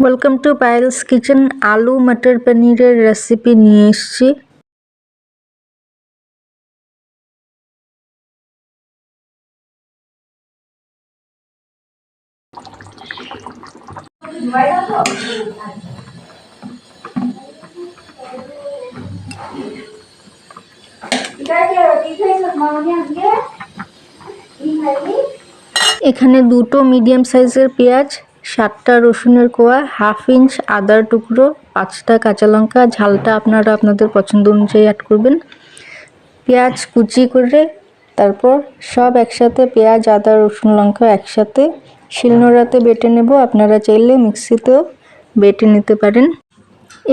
Welcome to Payel's kitchen আলু মটর পনিরের recipe নিয়ে এসেছি। এখানে দুটো মিডিয়াম সাইজের পেঁয়াজ সাতটা রসুনের কোয়া, হাফ ইঞ্চ আদার টুকরো, পাঁচটা কাঁচা লঙ্কা, ঝালটা আপনারা আপনাদের পছন্দ অনুযায়ী অ্যাড করবেন। পেঁয়াজ কুচি করে তারপর সব একসাথে পেঁয়াজ, আদা, রসুন, লঙ্কা একসাথে শিলনোড়াতে বেটে নেব। আপনারা চাইলে মিক্সিতেও বেটে নিতে পারেন।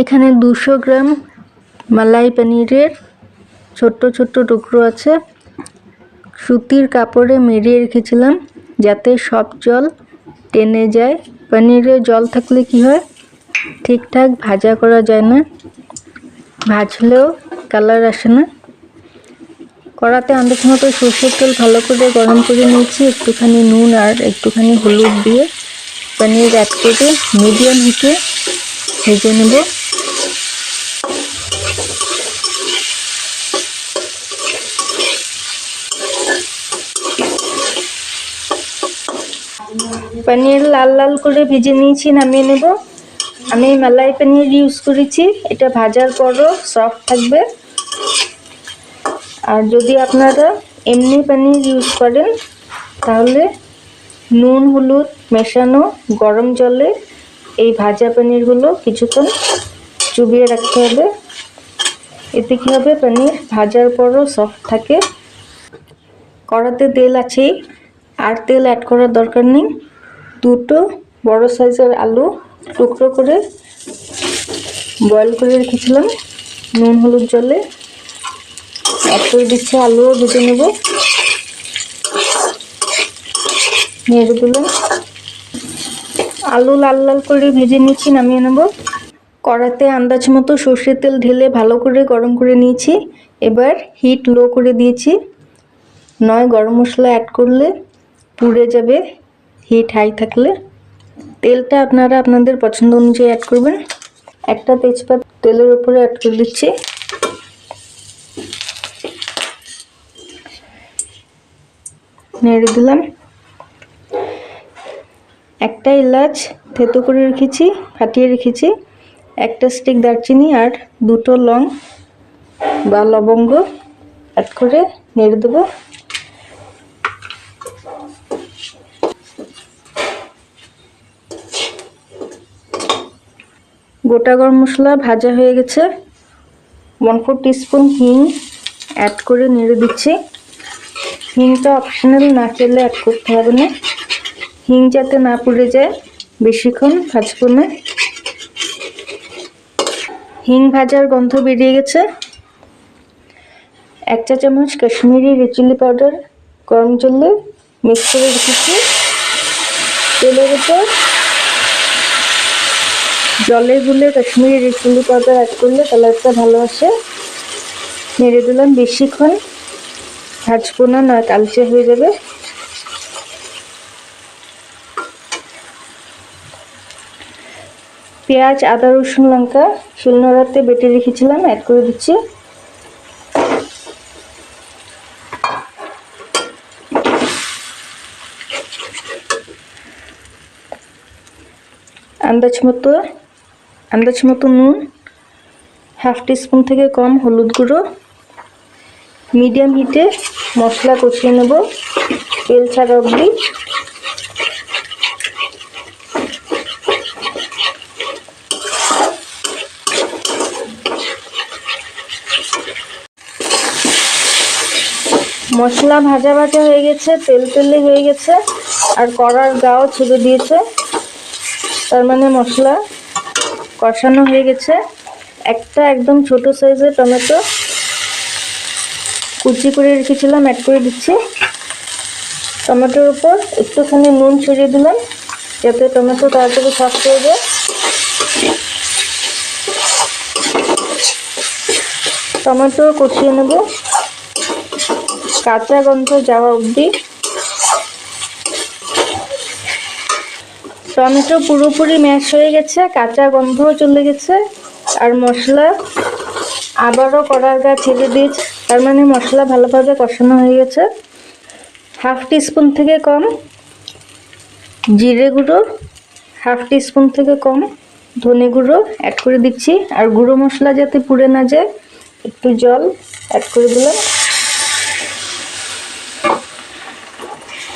এখানে দুশো গ্রাম মালাই পনিরের ছোট্ট ছোট্ট টুকরো আছে। সুতির কাপড়ে মেরিয়ে রেখেছিলাম যাতে সব জল টেনে যায়। পনিরে জল থাকলে কি হয়? ঠিকঠাক ভাজা করা যায় না। ভাজলেও কালার আসে না। কড়াতে আন্দাজ মতো সর্ষের তেল ভালো করে গরম করে নিয়েছি। একটুখানি নুন আর একটুখানি হলুদ দিয়ে পনির অ্যাড করে মিডিয়াম হিটে ভেজে নেব। পনির লাল লাল করে ভেজে নিয়েছি, নামিয়ে নেব। আমি মালাই পনির ইউজ করেছি। এটা ভাজার পরও সফট থাকবে। আর যদি আপনারা এমনি পনির ইউজ করেন, তাহলে নুন, হলুদ মেশানো গরম জলে এই ভাজা পনিরগুলো কিছুক্ষণ চুবিয়ে রাখতে হবে। এতে কী হবে? পনির ভাজার পরও সফট থাকে। কড়াতে তেল আছেই। আর তেল অ্যাড করার দরকার নেই। দুটো বড় সাইজের আলু টুকরো করে বয়েল করে রেখেছিলাম। নুন, হলুদ জলে। করে দিচ্ছে আলুও ভেজে নেব। নেড়ে দিলাম। আলু লাল লাল করে ভেজে নিচ্ছি নামিয়ে নেব। কড়াতে আন্দাজ মতো সর্ষের তেল ঢেলে ভালো করে গরম করে নিয়েছি। এবার হিট লো করে দিয়েছি। নয় গরম মশলা অ্যাড করলে পুড়ে যাবে হিট হাই থাকলে তেলটা আপনারা আপনাদের পছন্দ অনুযায়ী অ্যাড করবেন। একটা তেজপাত তেলের উপরে অ্যাড করে দিচ্ছি। নেড়ে দিলাম। একটা এলাচ থেতো করে রেখেছি, ফাটিয়ে রেখেছি। একটা স্টিক দারচিনি আর দুটো লং বা লবঙ্গ অ্যাড করে নেড়ে দেবো। গোটা গরম মশলা ভাজা হয়ে গেছে। ওয়ান ফোর টিস্পুন হিং অ্যাড করে নেড়ে দিচ্ছি। হিংটা অপশনাল না চাইলে অ্যাড করতে হবে না। হিং যাতে না পুড়ে যায় বেশিক্ষণ ভাজবো না। হিং ভাজার গন্ধ বেরিয়ে গেছে। এক চা চামচ কাশ্মীরি রেড পাউডার গরম জলে মিক্স করে রেখেছি। তেলের উপর জলে গুলে কাশ্মীরি চিলি পাউডার অ্যাড করলে কালারটা ভালো আসে। নেড়ে দিলাম বেশিক্ষণ। ভাজবো না না, কালচে হয়ে যাবে। পেঁয়াজ, আদা, রসুন, লঙ্কা, শিলনোড়াতে বেটে রেখেছিলাম অ্যাড করে দিচ্ছি। আন্দাজ মতো আন্দাজ মতো নুন, হাফ টিস্পুন থেকে কম হলুদ গুঁড়ো, মিডিয়াম হিটে মশলা কষিয়ে নেব, তেল ছাড়া অবধি। মশলা ভাজা ভাজা হয়ে গেছে, তেল তেলে হয়ে গেছে, আর কড়ার গাও ছেড়ে দিয়েছে, তার মানে মশলা কষানো হয়ে গেছে। একটা একদম ছোট সাইজের টমেটো। কুচি করে রেখেছিলাম অ্যাড করে দিচ্ছি। টমেটোর উপর একটুখানি নুন ছড়িয়ে দিলাম, যাতে টমেটো তাড়াতাড়ি সফট হয়ে যায়। টমেটো কষিয়ে নেব। কাঁচা গন্ধ যাওয়া অবধি। টমেটো পুরোপুরি ম্যাশ হয়ে গেছে, কাঁচা গন্ধও চলে গেছে, আর মশলা আবারও কড়ার গা ছেড়ে দিয়েছে, তার মানে মশলা ভালোভাবে কষানো হয়ে গেছে। হাফ টিস্পুন থেকে কম জিরে গুঁড়ো, হাফ টিস্পুন থেকে কম ধনে গুঁড়ো অ্যাড করে দিচ্ছি, আর গুঁড়ো মশলা যাতে পুড়ে না যায়, একটু জল অ্যাড করে দিলাম।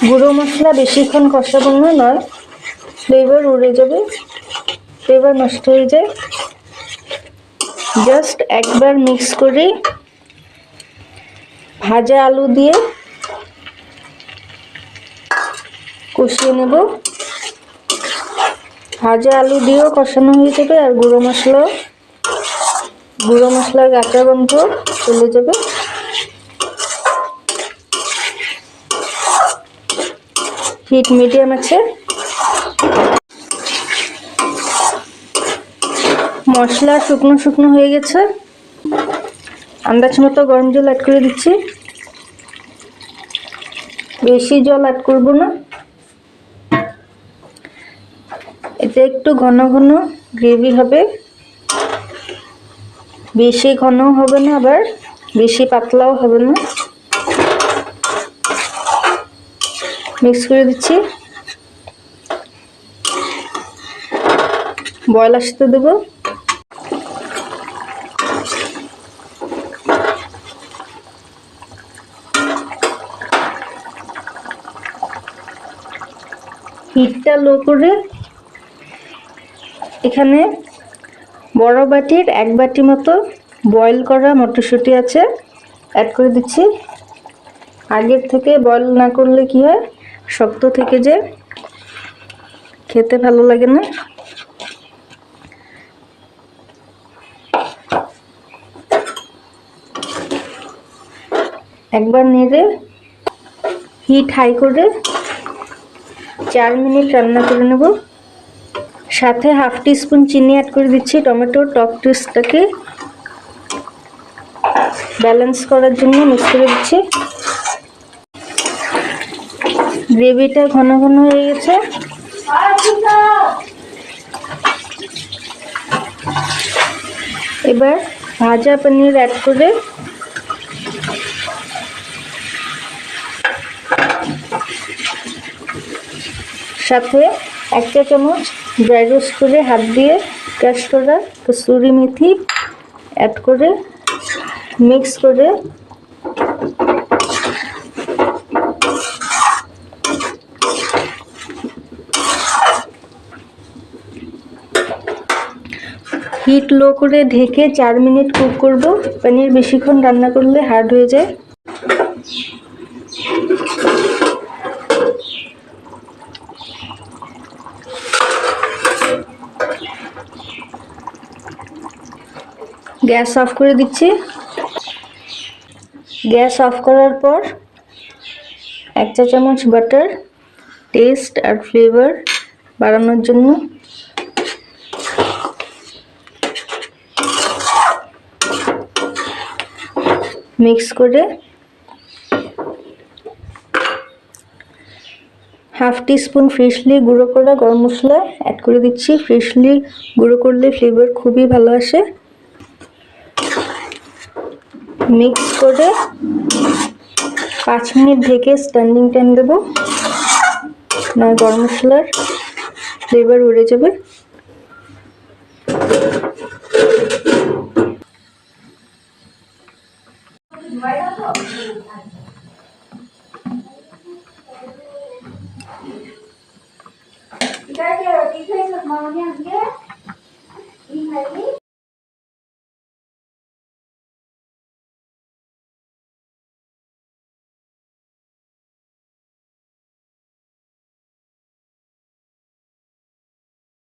গুঁড়ো মশলা বেশিক্ষণ কষাবো নয় ফ্লেভার উড়ে যাবে। ফ্লেভার নষ্ট হয়ে যায়। জাস্ট একবার মিক্স করে ভাজা আলু দিয়ে কষিয়ে নেব। ভাজা আলু দিয়েও কষানো হয়ে যাবে আর গুঁড়ো মশলা গুঁড়ো মশলার কাঁচা গন্ধ চলে যাবে। হিট মিডিয়াম আছে। মশলা শুকনো শুকনো হয়ে গেছে। আন্দাজ মতো গরম জল অ্যাড করে দিচ্ছি। বেশি জল অ্যাড করব না। এতে একটু ঘন ঘন গ্রেভি হবে। বেশি ঘনও হবে না আবার, বেশি পাতলাও হবে না। মিক্স করে দিচ্ছি। বয়ল আসতে দেবো। হিটটা লো করে এখানে বড় বাটির এক বাটি মতো বয়েল করা মটরশুঁটি আছে অ্যাড করে দিচ্ছি। আগের থেকে বয়েল না করলে কি হয়? শক্ত থেকে যে খেতে ভালো লাগে না। একবার নেড়ে হিট হাই করে চার মিনিট রান্না করে নেব। সাথে হাফ টি স্পুন চিনি অ্যাড করে দিচ্ছি। টমেটোর টক টেস্টটাকে ব্যালেন্স করার জন্য মিক্স করে দিচ্ছি। গ্রেভিটা ঘন ঘন হয়ে গেছে। এবার ভাজা পনির অ্যাড করে সাথে এক চা চামচ ড্রাই রোস্ট করে হাত দিয়ে ক্রাশ করা কসুরি মেথি অ্যাড করে মিক্স করে হিট লো করে ঢেকে চার মিনিট কুক করব। পনির বেশিক্ষণ রান্না করলে হার্ড হয়ে যায়। গ্যাস অফ করে দিচ্ছি। গ্যাস অফ করার পর এক চা চামচ বাটার, টেস্ট আর ফ্লেভার বাড়ানোর জন্য মিক্স করে হাফ টি স্পুন ফ্রেশলি গুঁড়ো করা গরম মশলা অ্যাড করে দিচ্ছি। ফ্রেশলি গুঁড়ো করলে ফ্লেভার খুবই ভালো আসে। মিক্স করে পাঁচ মিনিট ঢেকে স্ট্যান্ডিং টাইম দেবো। না গরম মশলার ফ্লেভার উড়ে যাবে।